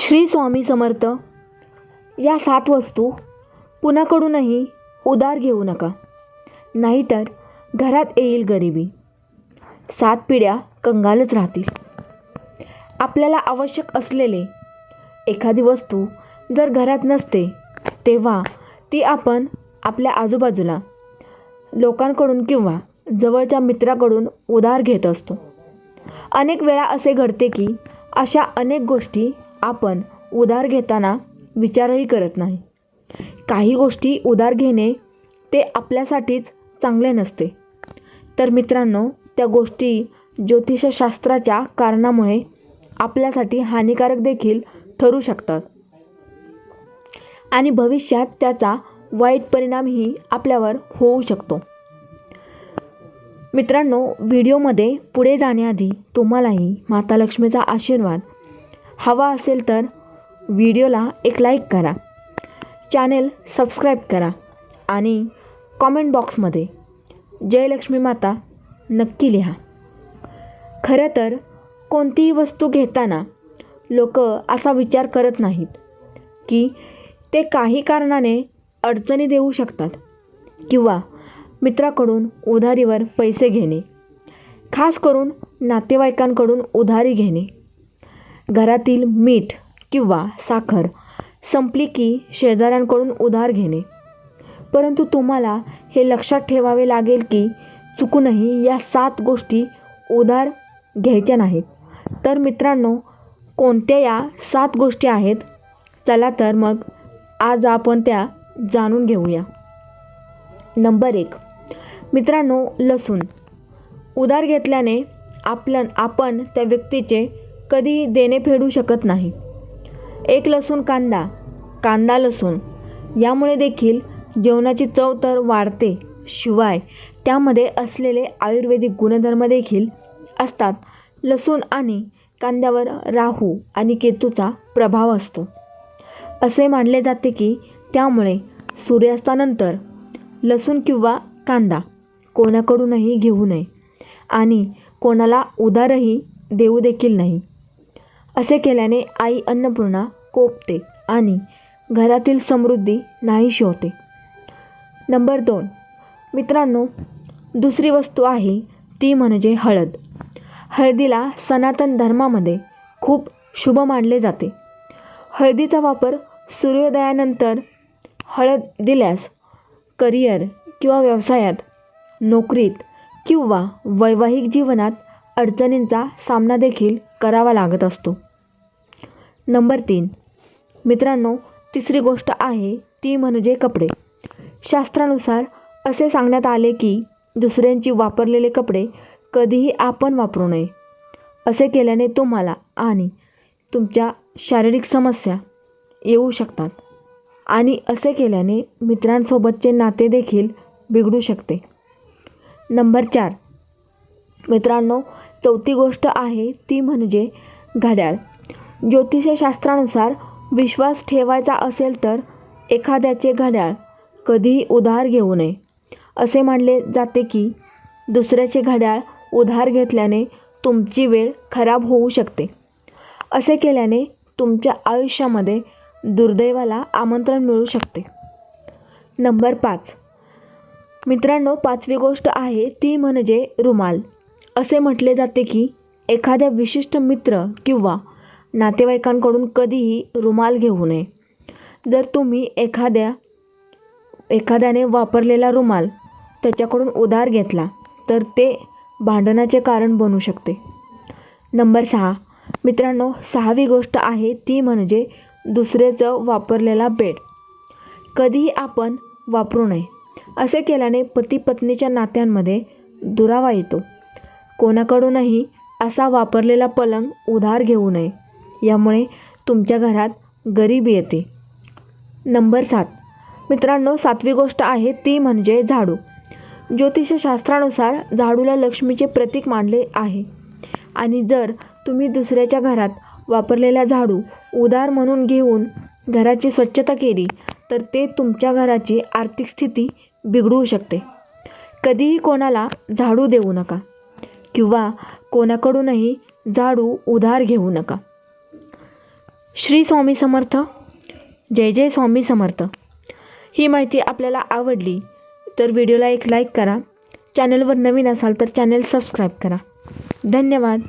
श्री स्वामी समर्थ या सात वस्तू कुणाकडूनही उधार घेऊ नका. नाहीतर घरात येईल गरिबी. सात पिढ्या कंगालच राहतील. आपल्याला आवश्यक असलेले एखादी वस्तू जर घरात नसते तेव्हा ती आपण आपल्या आजूबाजूला लोकांकडून किंवा जवळच्या मित्राकडून उधार घेत असतो. अनेक वेळा असे घडते की अशा अनेक गोष्टी आपण उधार घेताना विचारही करत नाही. काही गोष्टी उधार घेणे ते आपल्यासाठीच चांगले नसते. तर मित्रांनो त्या गोष्टी ज्योतिषशास्त्राच्या कारणामुळे आपल्यासाठी हानिकारक देखील ठरू शकतात. आणि भविष्यात त्याचा वाईट परिणामही आपल्यावर होऊ शकतो. मित्रांनो व्हिडिओमध्ये पुढे जाण्याआधी तुम्हालाही माता लक्ष्मीचा आशीर्वाद हवा असेल तर व्हिडिओला एक लाईक करा. चॅनेल सबस्क्राईब करा आणि कॉमेंट बॉक्समध्ये जयलक्ष्मी माता नक्की लिहा. खरं तर कोणतीही वस्तू घेताना लोक असा विचार करत नाहीत की ते काही कारणाने अडचणी देऊ शकतात किंवा मित्राकडून उधारीवर पैसे घेणे खास करून नातेवाईकांकडून उधारी घेणे. घरातील मीठ किंवा साखर संपली की शेजाऱ्यांकडून उधार घेणे. परंतु तुम्हाला हे लक्षात ठेवावे लागेल की चुकूनही या सात गोष्टी उधार घ्यायच्या नाहीत. तर मित्रांनो कोणत्या या सात गोष्टी आहेत? चला तर मग आज आपण त्या जाणून घेऊया. नंबर एक. मित्रांनो लसूण. उधार घेतल्याने आपलं आपण त्या व्यक्तीचे कधी देणे फेडू शकत नाही. एक लसूण कांदा कांदा लसूण यामुळे देखील जेवणाची चव तर वाढते. शिवाय त्यामध्ये असलेले आयुर्वेदिक गुणधर्म देखील असतात. लसूण आणि कांद्यावर राहू आणि केतूचा प्रभाव असतो. असे मानले जाते की त्यामुळे सूर्यास्तानंतर लसूण किंवा कांदा कोणाकडूनही घेऊ नये आणि कोणाला उदारही देऊ देखील नाही. असे केल्याने आई अन्नपूर्णा कोपते आणि घरातील समृद्धी नाहीशी होते. नंबर दोन. मित्रांनो दुसरी वस्तू आहे ती म्हणजे हळद. हळदीला सनातन धर्मामध्ये खूप शुभ मानले जाते. हळदीचा वापर सूर्योदयानंतर हळद दिल्यास करिअर किंवा व्यवसायात नोकरीत किंवा वैवाहिक जीवनात अडचणींचा सामना देखील करावा लागत असतो. नंबर तीन. मित्रांनो तिसरी गोष्ट आहे ती म्हणजे कपडे. शास्त्रानुसार असे सांगण्यात आले की दुसऱ्यांची वापरलेले कपडे कधीही आपण वापरू नये. असे केल्याने तुम्हाला आणि तुमच्या शारीरिक समस्या येऊ शकतात आणि असे केल्याने मित्रांसोबतचे नाते देखील बिघडू शकते. नंबर चार. मित्रांनो चौथी गोष्ट आहे ती म्हणजे घड्याळ. ज्योतिषशास्त्रानुसार विश्वास ठेवायचा असेल तर एखाद्याचे घड्याळ कधीही उधार घेऊ नये. असे मानले जाते की दुसऱ्याचे घड्याळ उधार घेतल्याने तुमची वेळ खराब होऊ शकते. असे केल्याने तुमच्या आयुष्यामध्ये दुर्दैवाला आमंत्रण मिळू शकते. नंबर पाच. मित्रांनो पाचवी गोष्ट आहे ती म्हणजे रुमाल. असे म्हटले जाते की एखाद्या विशिष्ट मित्र किंवा नातेवाईकांकडून कधीही रुमाल घेऊ नये. जर तुम्ही एखाद्या एखाद्याने वापरलेला रुमाल त्याच्याकडून उधार घेतला तर ते भांडणाचे कारण बनू शकते. नंबर सहा. मित्रांनो सहावी गोष्ट आहे ती म्हणजे दुसऱ्याचं वापरलेला बेड. कधीही आपण वापरू नये. असे केल्याने पती पत्नीच्या नात्यांमध्ये दुरावा येतो. कोणाकडूनही असा वापरलेला पलंग उधार घेऊ नये. यामुळे तुमच्या घरात गरिबी येते. नंबर सात. मित्रांनो सातवी गोष्ट आहे ती म्हणजे झाडू. ज्योतिषशास्त्रानुसार झाडूला लक्ष्मीचे प्रतीक मानले आहे. आणि जर तुम्ही दुसऱ्याच्या घरात वापरलेला झाडू उधार म्हणून घेऊन घराची स्वच्छता केली तर ते तुमच्या घराची आर्थिक स्थिती बिघडू शकते. कधीही कोणाला झाडू देऊ नका किंवा कोणाकडूनही झाडू उधार घेऊ नका. श्री स्वामी समर्थ. जय जय स्वामी समर्थ. ही माहिती आपल्याला आवडली तर व्हिडिओला एक लाईक करा. चॅनलवर नवीन असाल तर चॅनल सबस्क्राईब करा. धन्यवाद.